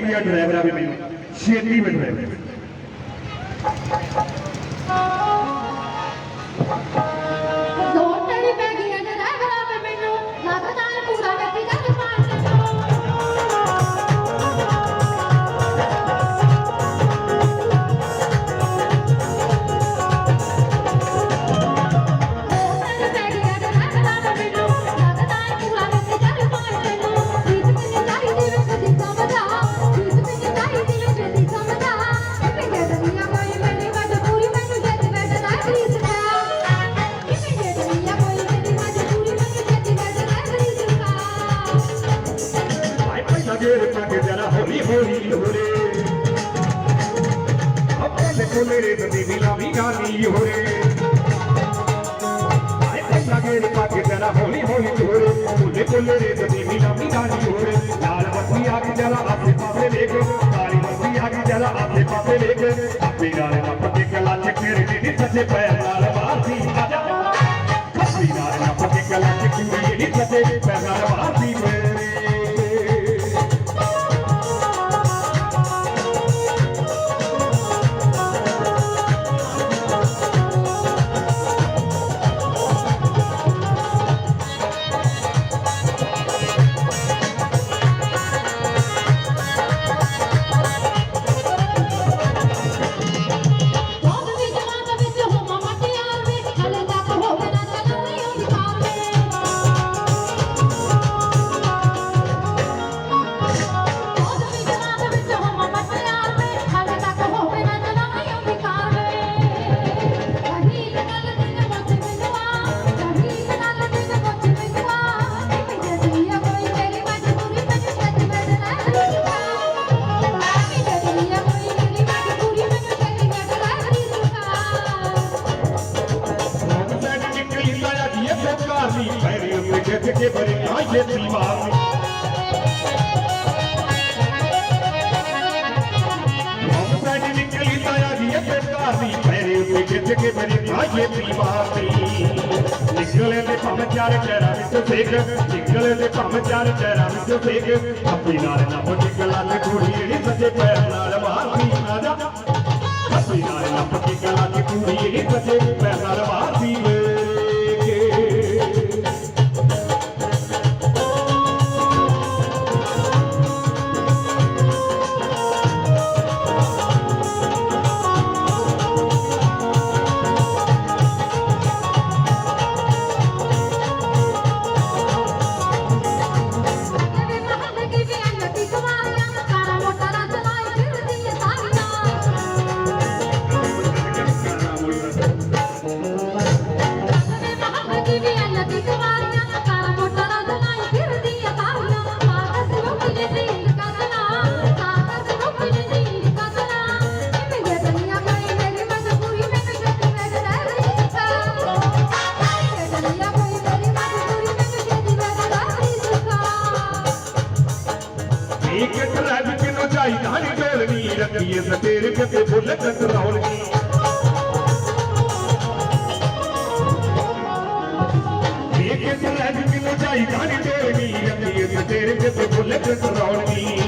ਪੈ ਆ ਡਰਾਈਵਰਾਂ ਵੀ ਮੈਨੂੰ। ਛੇਤੀ ਵਿੱਚ ਡਰਾਈਵਰ। ਜਰਾ ਹੋਰੇ ਆਪਣੇ ਕੋਲੇ ਰੇ ਦੀ ਨੀਲਾਮੀ ਗਾਨੀ ਹੋਰੇ ਆਏ ਪਹਿਲਾਂ ਗੇਰ ਪੱਗ ਜਰਾ ਹੌਲੀ ਹੌਲੀ ਹੋਰੇ ਕੋਲੇ ਕੋਲੇ ਰੇ ਦੀ ਨੀਲਾਮੀ ਗਾਨੀ ਹੋਰੇ ਲਾਲ ਬੱਤੀ ਆ ਗਈ ਜਰਾ ਆਸੇ ਪਾਸੇ ਵੇਖ ਕਾਲੀ ਬੱਤੀ ਆ ਗਈ ਜਰਾ ਆਸੇ ਪਾਸੇ ਵੇਖ ਆਪੇ ਨਾਲ ਨੱਪ ਕੇ ਗਲਾ ਚੱਕਰ ਨੀ ਸੱਜੇ ਪੈਰ ਨਾਲ ਮਾਰਦੀ ਆਜਾ ਖੱਪੀ ਨਾਲ ਨੱਪ ਕੇ ਗਲਾ ਚੱਕਰ ਨੀ ਸੱਜੇ ਪੈਰ ਨਾਲ ਮਾਰਦੀ ਪੈਰੀ ਉੱਤੇ ਖਿੱਚ ਕੇ ਬਰੇ ਨਾ ਛੇਤੀ ਮਾਰਨੀ ਸਾਡੀ ਨਿਕਲੀ ਲਾਇਆ ਜੀ ਇਹ ਸਰਕਾਰ ਦੀ ਪੈਰੀ ਉੱਤੇ ਖਿੱਚ ਕੇ ਬਰੇ ਨਾ ਛੇਤੀ ਮਾਰਨੀ ਨਿਕਲੇ ਤੇ ਭੰਮ ਚਾਰ ਚਿਹਰਾ ਵਿੱਚ ਸੇਕ, ਨਿਕਲੇ ਤੇ ਭੰਮ ਚਾਰ ਚਿਹਰਾ ਵਿੱਚ ਸੇਕ। ਆਪੀ ਨਾਲ ਨਾ ਪੁੱਜ ਗਲਾ ਟਰੈਫਿਕ ਨੂੰ ਢੋਲਣੀ ਰੱਖੀਏ, ਸਟੇਰ ਕਿਤੇ ਬੁੱਲ ਕੰਟਰੋਲਣੀ ਇੱਕ ਟਰੈਫਿਕ ਨੂੰ ਚਾਹੀਦਾ ਨਹੀਂ ਢੋਲਣੀ ਰੱਖੀਏ, ਸਟੇਰ ਕਿਤੇ ਬੁੱਲ ਕੰਟਰੋਲਣੀ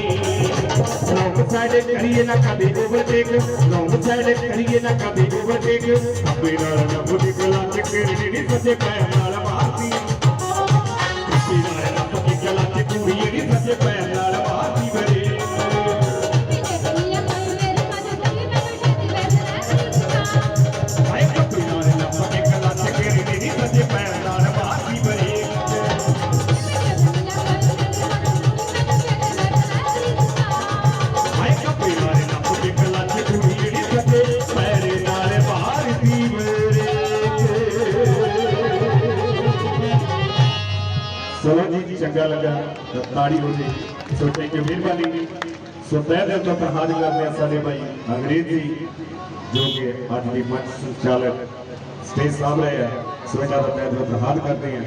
ਲੌਂਗ ਸਾਈਡ ਕਰੀਏ ਨਾ ਕਦੇ ਓਵਰਟੇਕ ਲੌਂਗ ਸਾਈਡ ਕਰੀਏ ਨਾ ਕਦੇ ਓਵਰਟੇਕ। ਆਪੇ ਨਾਲ ਨਾ ਬੁੱਢੀ ਗਲਾ ਚੱਕਰ ਨਹੀਂ ਸੱਜੇ ਪੈਰ ਨਾਲ ਚੰਗਾ ਲੱਗਾ ਤਾੜੀ ਹੋ ਜੀ ਸੋ ਥੈਂਕ ਯੂ ਮਿਹਰਬਾਨੀ ਸੋ ਤਹਿ ਦਿਲ ਤੋਂ ਪ੍ਰਹਾਦ ਕਰਦੇ ਆ ਸਾਡੇ ਭਾਈ ਅੰਗਰੇਜ਼ ਜੀ ਜੋ ਕਿ ਅੱਜ ਦੀ ਮੰਚ ਸੰਚਾਲਕ ਸਟੇਜ ਸਾਹਬ ਰਹੇ ਆ ਸੋ ਇਹਨਾਂ ਦਾ ਤਹਿ ਦਿਲ ਪ੍ਰਹਾਦ ਕਰਦੇ ਆ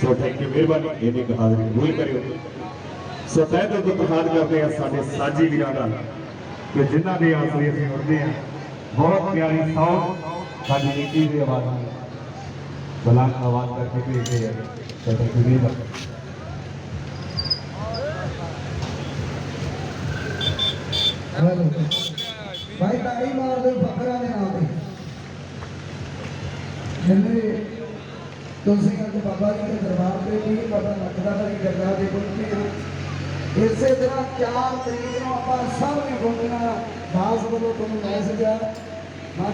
ਸੋ ਥੈਂਕ ਯੂ ਮਿਹਰਬਾਨੀ ਇਹਨੇ ਕਹਾ ਹਾਜ਼ਰੀ ਕਬੂਲ ਕਰਿਓ ਸੋ ਤਹਿ ਦਿਲ ਤੋਂ ਪ੍ਰਹਾਦ ਕਰਦੇ ਆ ਸਾਡੇ ਸਾਜੀ ਵੀਰਾਂ ਦਾ ਕਿ ਜਿਨ੍ਹਾਂ ਦੇ ਆਸਰੇ ਅਸੀਂ ਉੱਠਦੇ ਆ ਬਹੁਤ ਪਿਆਰੀ ਸਾਊਂਡ ਸਾਡੀ ਨੀਤੀ ਦੀ ਆਵਾਜ਼ ਹੈ ਬਲਾਕ ਆਵਾਜ਼ ਕਰਕੇ ਭੇਜਦੇ ਆ ਤਾਂ ਥੈਂਕ ਯੂ ਹੈਲੋ ਭਾਈ ਤਾੜੀ ਮਾਰ ਦਿਓ ਫਕਰਾਂ ਦੇ ਨਾਂ ਤੇ। ਜਿੰਨੇ ਤੁਸੀਂ ਅੱਜ ਬਾਬਾ ਜੀ ਦੇ ਦਰਬਾਰ ਤੇ ਵੀ ਬਾਬਾ ਨੱਥਦਾ ਦਾ ਵੀ ਜੱਗਾ ਦੇ ਪਹੁੰਚੇ ਹਾਂ ਇਸੇ ਤਰ੍ਹਾਂ 4 ਤਰੀਕ ਨੂੰ ਆਪਾਂ ਸਭ ਨੇ ਘੁੰਮਣਾ ਦਾਸ ਵੱਲੋਂ ਤੁਹਾਨੂੰ ਮੈਸੇਜ ਆ। ਮੈਂ